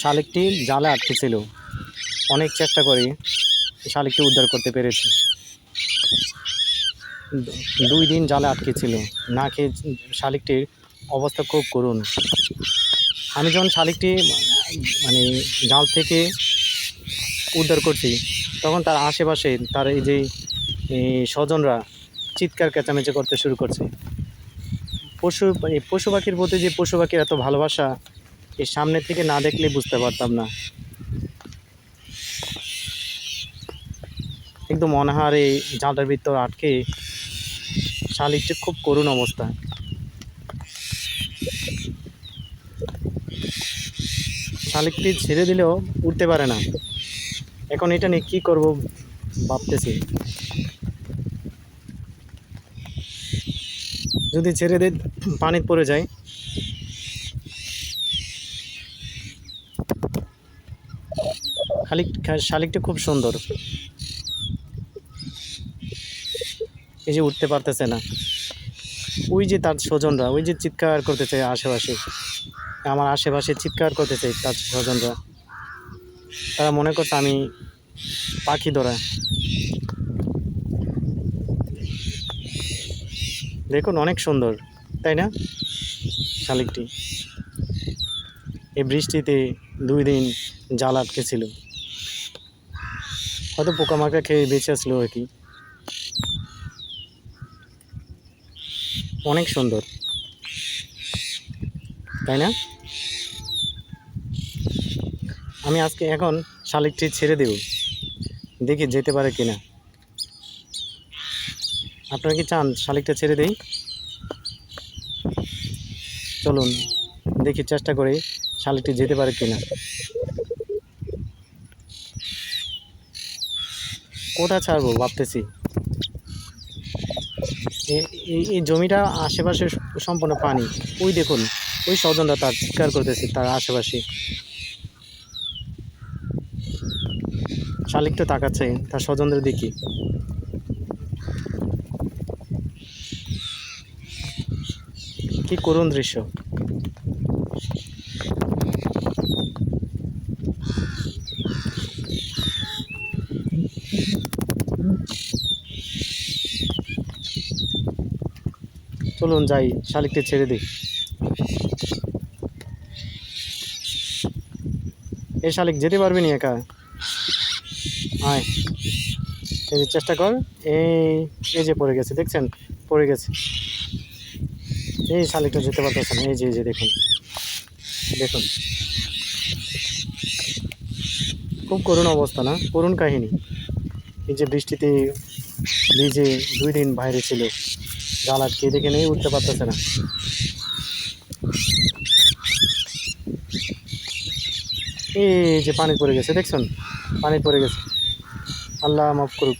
শালিকটি জালে আটকে ছিল। অনেক চেষ্টা করে শালিকটি উদ্ধার করতে পেরেছি। দুই দিন জালে আটকে ছিল। না খেয়ে শালিকটির অবস্থা খুব করুণ। আমি যখন শালিকটি মানে জাল থেকে উদ্ধার করছি, তখন তার আশেপাশে তার এই যে স্বজনরা চিৎকার চেঁচামেচি করতে শুরু করছে। পশু পশু পাখির প্রতি যে পশু পাখির এত ভালোবাসা এই সামনের থেকে না দেখলে বুঝতে পারতাম না। একদম অনাহারে জালটার ভিতর আটকে শালিকটি খুব করুণ অবস্থা। শালিকটি ছেড়ে দিলেও উঠতে পারে না। এখন এটা নিয়ে কী করব ভাবতেছি। যদি ছেড়ে দিই পানি পড়ে যায় শালিক শালিকটা খুব সুন্দর। এই যে উঠতে পারতেছে না। ওই যে তার স্বজনরা, ওই যে চিৎকার করতেছে আশেপাশে। আমার আশেপাশে চিৎকার করতেছে তার স্বজনরা। তারা মনে করছে আমি পাখি ধরা। দেখুন অনেক সুন্দর, তাই না? শালিকটি। এই বৃষ্টিতে দুই দিন জাল আটকে ছিল হয়তো পোকামাকড়া খেয়ে বেঁচে আসলো আর কি। অনেক সুন্দর। তাই না? আমি আজকে এখন শালিকটি ছেড়ে দেব। দেখি যেতে পারে কিনা। আপনারা কি চান শালিকটা ছেড়ে দেই? চলুন, দেখি চেষ্টা করে শালিকটি যেতে পারে কিনা। কোথা ছাড়বো ভাবতেছি? এই জমিটা আশেপাশে সম্পূর্ণ পানি। ওই দেখুন, ওই স্বজনরা তার চিৎকার করতেছে, তার আশেপাশে। শালিকটা তাকাচ্ছে, তার স্বজনদের দিকে কি করুণ দৃশ্য। চলুন যাই শালিকটি ছেড়ে দিই। এই শালিক, যেতে পারবি নি একা? আয়। চেষ্টা কর। এই এই যে পড়ে গেছে, দেখছেন? পড়ে গেছে। এই শালিকটা যেতে পারতেছে না। এই যে এই যে, দেখুন। দেখুন। খুব করুণ অবস্থা না? করুণ কাহিনী। এই যে বৃষ্টিতে ভিজে দুই দিন বাইরে ছিল। জাল আটকে দেখে নেই, উঠতে পারতেছে না। এই যে পানি পড়ে গেছে, দেখছেন? পানি পড়ে গেছে। আল্লাহ মাফ করুক।